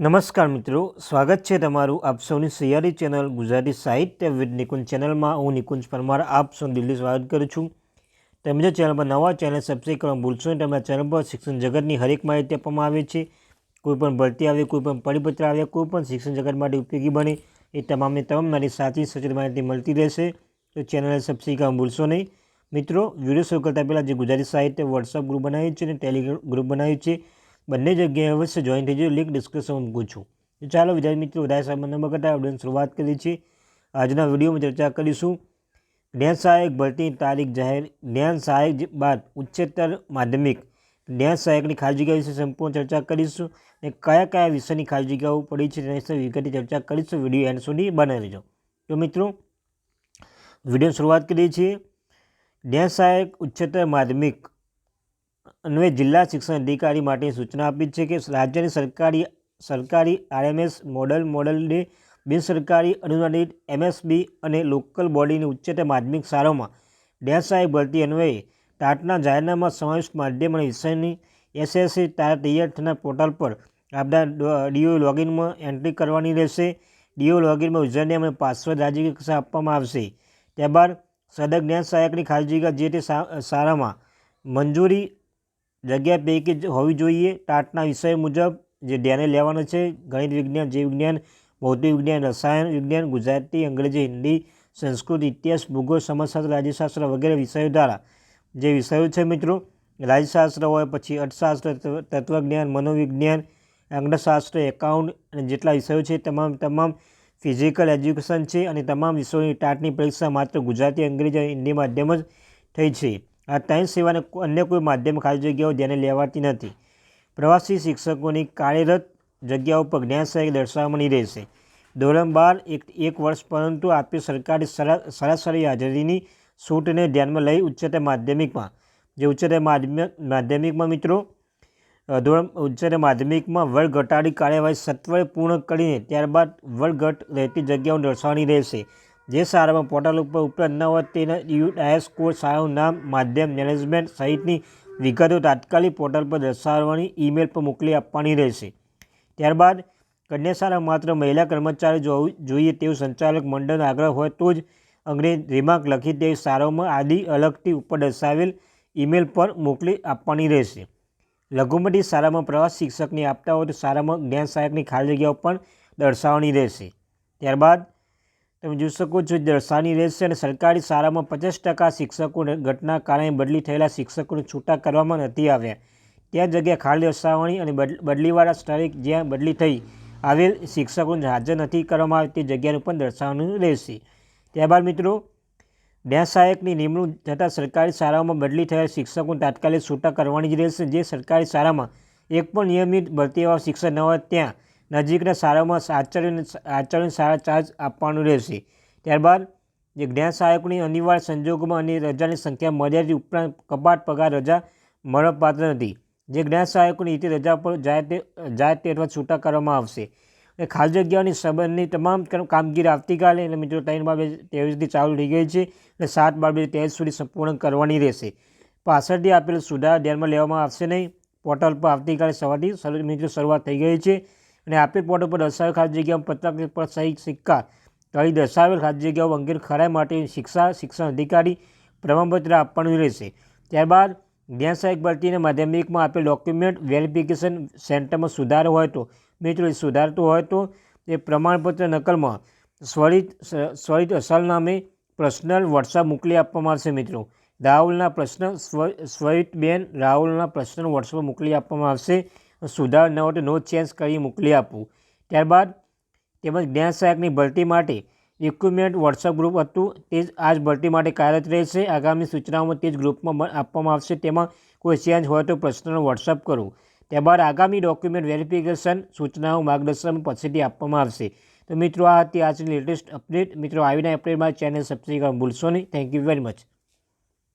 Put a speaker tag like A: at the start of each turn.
A: નમસ્કાર મિત્રો, સ્વાગત છે તમારું આપ સૌની સૈયારી ચેનલ ગુજરાતી સાહિત્ય વિદ નિકુંજ ચેનલમાં. હું નિકુંજ પરમાર, આપ સૌ દિલ્હી સ્વાગત કરું છું. તમે જો ચેનલ પર નવા ચેનલ સબસ્ક્રાઈબ કરવા ભૂલશો નહીં. તમારા ચેનલ પર શિક્ષણ જગતની હરેક માહિતી આપવામાં આવે છે. કોઈ પણ ભરતી આવે, કોઈ પણ પરિપત્ર આવે, કોઈ પણ શિક્ષણ જગત માટે ઉપયોગી બને, એ તમામને તમામ મારી સાચી સચોટ માહિતી મળતી રહેશે. તો ચેનલને સબસ્ક્રાઈબ કરવા ભૂલશો નહીં. મિત્રો, વીડિયો શરૂ કરતાં પહેલાં જે ગુજરાતી સાહિત્ય વોટ્સઅપ ગ્રુપ બનાવ્યું છે અને ટેલિગ્રામ ગ્રુપ બનાવ્યું છે બંને જગ્યાએ અવશ્ય જોઈન થઈ જાય લિંક ડિસ્ક્રિપ્શનમાં મૂકું છું. તો ચાલો, વિદ્યાર્થી મિત્રો, વધારે સમય ન બગાડતા વિડીયોની શરૂઆત કરીએ છીએ. આજના વિડીયોમાં ચર્ચા કરીશું. જ્ઞાન સહાયક ભરતી તારીખ જાહેર, જ્ઞાન સહાયક બાદ ઉચ્ચતર માધ્યમિક. જ્ઞાન સહાયકની ખાલી જગ્યા વિશે સંપૂર્ણ ચર્ચા કરીશું અને કયા કયા વિષયની ખાલી જગ્યાઓ પડી છે તેના વિશે વિગતે ચર્ચા કરીશું. વીડિયો એન્ડ સુધી બનાવી લેજો તો મિત્રો વીડિયો શરૂઆત કરીએ છીએ. જ્ઞાન સહાયક ઉચ્ચતર માધ્યમિક. અન્વયે જિલ્લા શિક્ષણ અધિકારી માટે સૂચના આપી છે કે રાજ્યની સરકારી સરકારી આરએમએસ મોડલ મોડલને બિનસરકારી અનુદાનિત એમએસબી અને લોકલ બોડીની ઉચ્ચતર માધ્યમિક શાળાઓમાં ડેશ ભરતી અન્વયે ટાટના જાહેરનામા સમાવિષ્ટ માધ્યમ અને વિષયની એસએસસી ટાટ તૈયાર પોર્ટલ પર આપણા ડીઓ લોગિનમાં એન્ટ્રી કરવાની રહેશે. ડીઓ લોગિનમાં યુઝરનેમ અને પાસવર્ડ રાજ્ય કક્ષા આપવામાં આવશે. ત્યારબાદ સદર જ્ઞાન સહાયકની ખાલી જગ્યા જે તે શાળામાં મંજૂરી જગ્યા પૈકી હોવી જોઈએ. ટાટના વિષય મુજબ જે ધ્યાને લેવાનો છે, ગણિત વિજ્ઞાન, જીવ વિજ્ઞાન, ભૌતિક વિજ્ઞાન, રસાયણ વિજ્ઞાન, ગુજરાતી, અંગ્રેજી, હિન્દી, સંસ્કૃત, ઇતિહાસ, ભૂગોળ, સમાજશાસ્ત્ર, રાજ્યશાસ્ત્ર વગેરે વિષયો દ્વારા. જે વિષયો છે મિત્રો, રાજ્યશાસ્ત્ર હોય, પછી અર્થશાસ્ત્ર તત્વજ્ઞાન, મનોવિજ્ઞાન અંગ્રશાસ્ત્ર એકાઉન્ટ અને જેટલા વિષયો છે, તમામ તમામ ફિઝિકલ એજ્યુકેશન છે અને તમામ વિષયોની ટાટની પરીક્ષા માત્ર ગુજરાતી, અંગ્રેજી અને હિન્દી માધ્યમ જ થઈ છે. આ ત્રણ સેવાને અન્ય કોઈ માધ્યમ ખાલી જગ્યાઓ ધ્યાને લેવાતી નથી. પ્રવાસી શિક્ષકોની કાર્યરત જગ્યાઓ પર જ્ઞાન સહાયક દર્શાવવાની રહેશે. ધોરણ બાર એક એક વર્ષ પરંતુ આપી સરકારી સરાસરી હાજરીની છૂટને ધ્યાનમાં લઈ ઉચ્ચતર માધ્યમિકમાં. જે ઉચ્ચતર માધ્યમિક માધ્યમિકમાં મિત્રો ધોરણ, ઉચ્ચતર માધ્યમિકમાં વર્ગ ઘટાડી કાર્યવાહી સત્વરે પૂર્ણ કરીને ત્યારબાદ વર્ગ ઘટ રહેતી જગ્યાઓ દર્શાવવાની રહેશે. જે શાળામાં પોર્ટલ ઉપર ઉપલબ્ધ ન હોય તેના યુ કોડ શાળાનું નામ, માધ્યમ મેનેજમેન્ટ સહિતની વિગતો તાત્કાલિક પોર્ટલ પર દર્શાવવાની ઈમેલ પર મોકલી આપવાની રહેશે. ત્યારબાદ કન્યા શાળા માત્ર મહિલા કર્મચારી જોઈએ તેવું સંચાલક મંડળનો આગ્રહ હોય તો જ અંગ્રેજી રિમાર્ક લખી તેવી શાળાઓમાં આદિ અલગથી ઉપર દર્શાવેલ ઈમેલ પર મોકલી આપવાની રહેશે. લઘુમતી શાળામાં પ્રવાસ શિક્ષકની આપતા હોય તો શાળામાં જ્ઞાન સહાયકની ખાલી જગ્યાઓ પણ દર્શાવવાની રહેશે. ત્યારબાદ તમે જોઈ શકો છો દર્શાવવાની રહેશે અને સરકારી શાળામાં પચાસ ટકા શિક્ષકો ઘટના કારણે બદલી થયેલા શિક્ષકોને છૂટા કરવામાં નથી આવ્યા. ત્યાં જગ્યા ખાલી દર્શાવવાની અને બદલીવાળા સ્થળે જ્યાં બદલી થઈ, આવેલ શિક્ષકોને હાજર નથી કરવામાં આવે તે જગ્યાનું પણ દર્શાવવાનું રહેશે ત્યારબાદ મિત્રો ન્યાય સહાયકની નિમણૂક થતાં સરકારી શાળાઓમાં બદલી થયેલા શિક્ષકોને તાત્કાલિક છૂટા કરવાની જ રહેશે જે સરકારી શાળામાં એક પણ નિયમિત ભરતી એવા શિક્ષક ન હોય ત્યાં નજીકના શાળાઓમાં આચાર્ય આચાર્યને શાળા ચાર્જ આપવાનું રહેશે. ત્યારબાદ, જે જ્ઞાન સહાયકોની અનિવાર્ય સંજોગોમાં અને રજાની સંખ્યા મર્યાદિત ઉપરાંત કપાટ પગાર રજા મળપાત્ર નથી. જે જ્ઞાન સહાયકોની રીતે રજા પર જાય તે જાય તે અથવા છૂટા કરવામાં આવશે. અને ખાલી જગ્યાઓની સંબંધની તમામ કામગીરી આવતીકાલે એટલે મિત્રો ત્રણ બાર બે ત્રેવીસથી ચાલુ થઈ ગઈ છે અને સાત બાર બે ત્રેવીસ સુધી સંપૂર્ણ કરવાની રહેશે. પાછળથી આપેલ સુધારા ધ્યાનમાં લેવામાં આવશે નહીં. પોર્ટલ પર આવતીકાલે સવારથી મિત્રો, શરૂઆત થઈ ગઈ છે. અને આપેલ પોર્ટ ઉપર દર્શાવેલ ખાસ જગ્યાઓ પત્રક પર સહી સિક્કા. કરી દર્શાવેલ ખાસ જગ્યાઓ અંગે ખરાઈ માટે શિક્ષા, શિક્ષણ અધિકારી, પ્રમાણપત્ર આપવાનું રહેશે. ત્યારબાદ જ્ઞાન ભરતીને માધ્યમિકમાં આપેલ ડોક્યુમેન્ટ વેરિફિકેશન સેન્ટરમાં સુધારો હોય તો, મિત્રો, એ સુધારતો હોય તો, એ પ્રમાણપત્ર નકલમાં સ્વરિત સ્વરિત અસલ નામે પર્સનલ વોટ્સઅપ મોકલી આપવામાં આવશે, મિત્રો. રાહુલના પ્રશ્ન સ્વ બેન રાહુલના પ્રશ્ન વોટ્સઅપ મોકલી આપવામાં આવશે. સુધાર ન હોય તો નો ચેન્જ કરી મોકલી આપવું ત્યારબાદ તેમજ જ્ઞાન સહાયકની ભરતી માટે રિક્રુટમેન્ટ વોટ્સઅપ ગ્રુપ હતું. તે જ આજ ભરતી માટે કાર્યરત રહેશે. આગામી સૂચનાઓમાં તે જ ગ્રુપમાં આપવામાં આવશે. તેમાં કોઈ ચેન્જ હોય તો પ્રશ્નનો વોટ્સઅપ કરો. ત્યારબાદ આગામી ડોક્યુમેન્ટ વેરિફિકેશન સૂચનાઓ માર્ગદર્શન પછીથી આપવામાં આવશે. તો મિત્રો, આ હતી આજની લેટેસ્ટ અપડેટ મિત્રો, આવીને અપડેટમાં ચેનલ સબસ્ક્રાઈબ કરવા ભૂલશો નહીં. Thank you very much